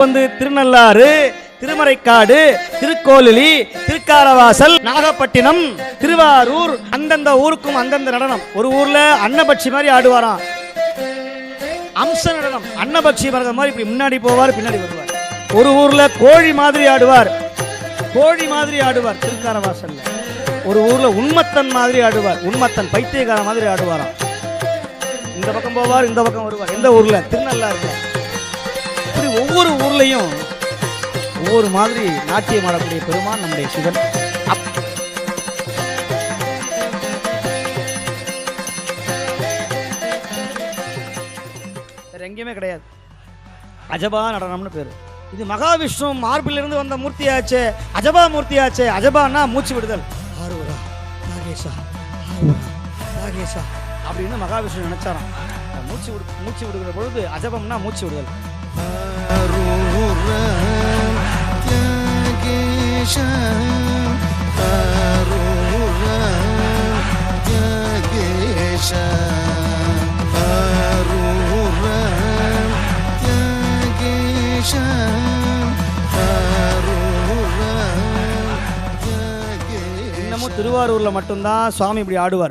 வந்து திருநள்ளாறு திருமறைக்காடு திருக்கோலி திருக்காரவாசல் நாகப்பட்டினம் திருவாரூர் அந்தந்த ஊருக்கும் அந்தந்த நடனம். ஒரு ஊர்ல அன்னபட்சி மாதிரி ஆடுவாராம். அம்ச நடனம். அன்னபட்சி மரத மாதிரி இப்படி முன்னாடி போவார் பின்னாடி வருவார். ஒரு ஊர்ல கோழி மாதிரி ஆடுவார். கோழி மாதிரி ஆடுவார் திருக்காரவாசல்ல. ஒரு ஊர்ல உண்மத்தன் மாதிரி ஆடுவார். உண்மத்தன் பைத்தியக்கார மாதிரி ஆடுவாராம். இந்த பக்கம் போவார் இந்த பக்கம் வருவார். எந்த ஊர்ல? திருநள்ளாறுல. ஒவ்வொரு ஊர்லயும் ஒவ்வொரு மாதிரி நாட்டியம் ஆடக்கூடிய பெருமான் நம்முடைய சிவன். வேற எங்கேயுமே கிடையாது. அஜபா நடனம்னு பேரு. இது மகாவிஷ்ணு மார்பிலிருந்து வந்த மூர்த்தியாச்சே அஜபா மூர்த்தியாச்சே அஜபான்னா மூச்சு விடுதல். ஆறுவரா நாகேஷா ஆறுவரா நாகேஷா அப்படின்னு மகாவிஷ்ணு நினைச்சாராம். மூச்சு விடு மூச்சு விடுகிற பொழுது அஜபம்னா மூச்சு விடுதல். இன்னமும் திருவாரூர்ல மட்டும்தான் சுவாமி இப்படி ஆடுவார்.